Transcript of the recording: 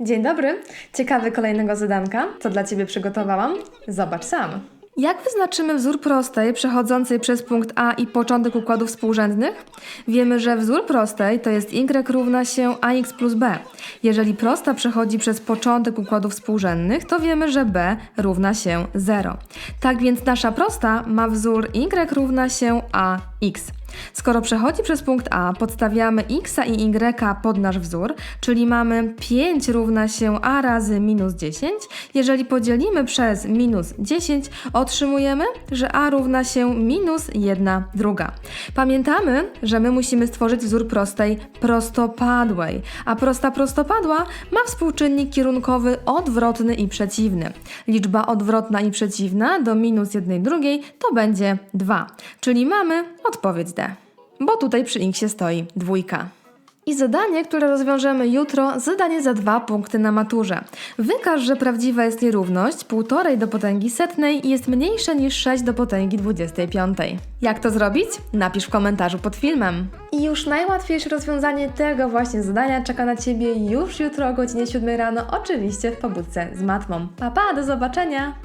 Dzień dobry. Ciekawy kolejnego zadanka. Co dla Ciebie przygotowałam? Zobacz sam. Jak wyznaczymy wzór prostej przechodzącej przez punkt A i początek układów współrzędnych? Wiemy, że wzór prostej to jest y równa się ax plus b. Jeżeli prosta przechodzi przez początek układów współrzędnych, to wiemy, że b równa się 0. Tak więc nasza prosta ma wzór y równa się ax. Skoro przechodzi przez punkt A, podstawiamy x i y pod nasz wzór, czyli mamy 5 równa się a razy minus 10. Jeżeli podzielimy przez minus 10, otrzymujemy, że a równa się minus 1 druga. Pamiętamy, że my musimy stworzyć wzór prostej prostopadłej, a prosta prostopadła ma współczynnik kierunkowy odwrotny i przeciwny. Liczba odwrotna i przeciwna do minus 1 drugiej to będzie 2, czyli mamy odpowiedź D bo tutaj przy X stoi dwójka. I zadanie, które rozwiążemy jutro, zadanie za dwa punkty na maturze. Wykaż, że prawdziwa jest nierówność 1,5 do potęgi setnej jest mniejsze niż 6 do potęgi 25. Jak to zrobić? Napisz w komentarzu pod filmem. I już najłatwiejsze rozwiązanie tego właśnie zadania czeka na Ciebie już jutro o godzinie 7 rano, oczywiście w pobudce z matmą. Pa, pa, do zobaczenia!